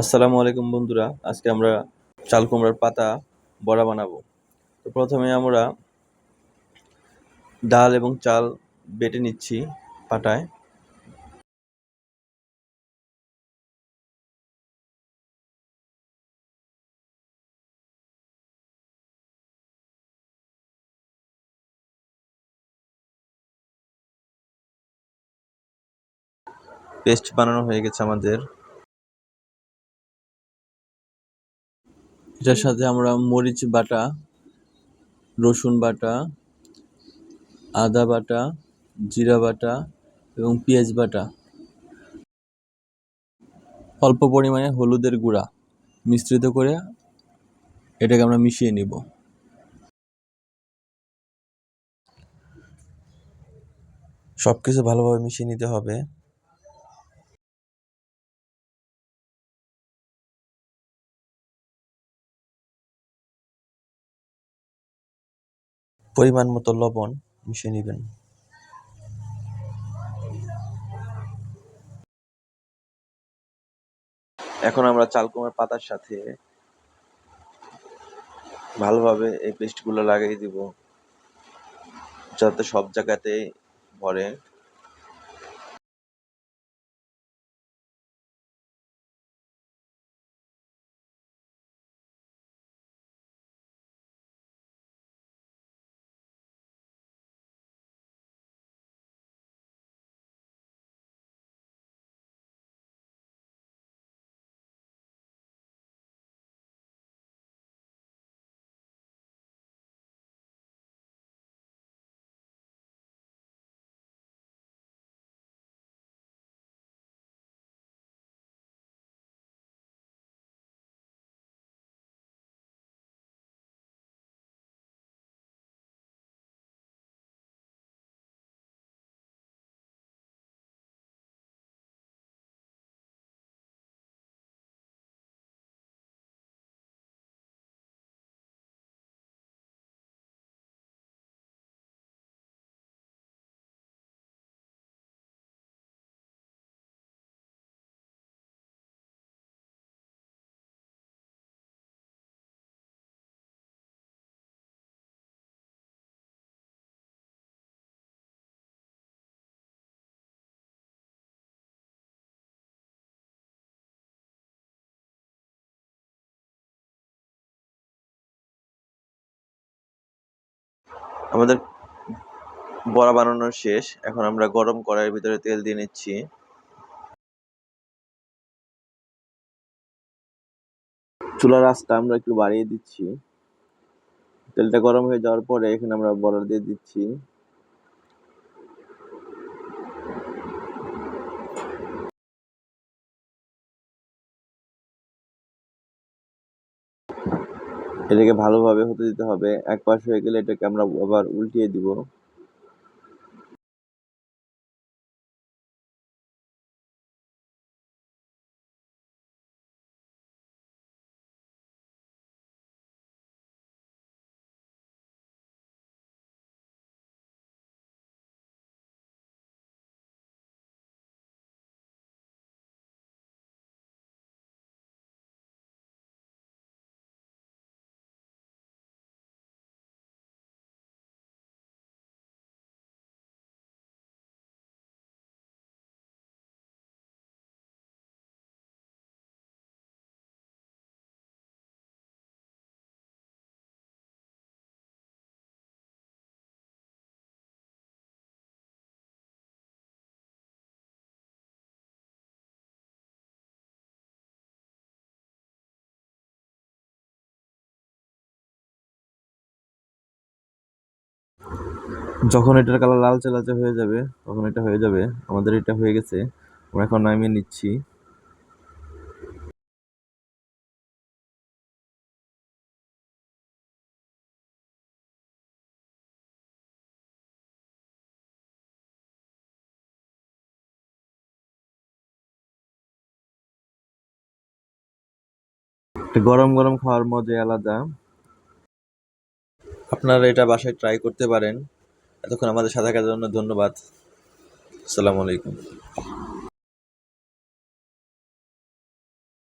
আসসালামু আলাইকুম বন্ধুরা। আজকে আমরা চাল কুমড়ার পাতা বড়া বানাবো। তো প্রথমে আমরা ডাল এবং চাল বেটে নিচ্ছি পাটায়। পেস্ট বানানো হয়ে গেছে আমাদের। এটার সাথে আমরা মরিচ বাটা, রসুন বাটা, আদা বাটা, জিরা বাটা এবং পেঁয়াজ বাটা। অল্প পরিমাণে হলুদের গুঁড়া মিশ্রিত করে এটাকে আমরা মিশিয়ে নিব। সব কিছু ভালোভাবে মিশিয়ে নিতে হবে। পরিমাণ মতো লবণ মিশিয়ে নেবেন। এখন আমরা চালকুমার পাতার সাথে ভালোভাবে এই পেস্টগুলো লাগিয়ে দিব, যাতে সব জায়গাতে ভরে। আমাদের বড়া বানানো শেষ। এখন আমরা গরম কড়াইয়ের ভিতরে তেল দিয়ে নিচ্ছি। চুলার আঁচটা আমরা একটু বাড়িয়ে দিচ্ছি। তেলটা গরম হয়ে যাওয়ার পরে এখানে আমরা বড়া দিয়ে দিচ্ছি। এটাকে ভালোভাবে হতে দিতে হবে। এক পাশ হয়ে গেলে এটাকে আমরা আবার উল্টিয়ে দিব। যখন এটার কালার লালচে লালচে হয়ে যাবে, তখন এটা হয়ে যাবে। আমাদের এটা হয়ে গেছে। আমরা এখন নামিয়ে নিচ্ছি। গরম গরম খাওয়ার মজাই আলাদা। আপনারা এটা বাসায় ট্রাই করতে পারেন। এতক্ষণ আমাদের সাথে থাকার জন্য ধন্যবাদ। আসসালামু আলাইকুম।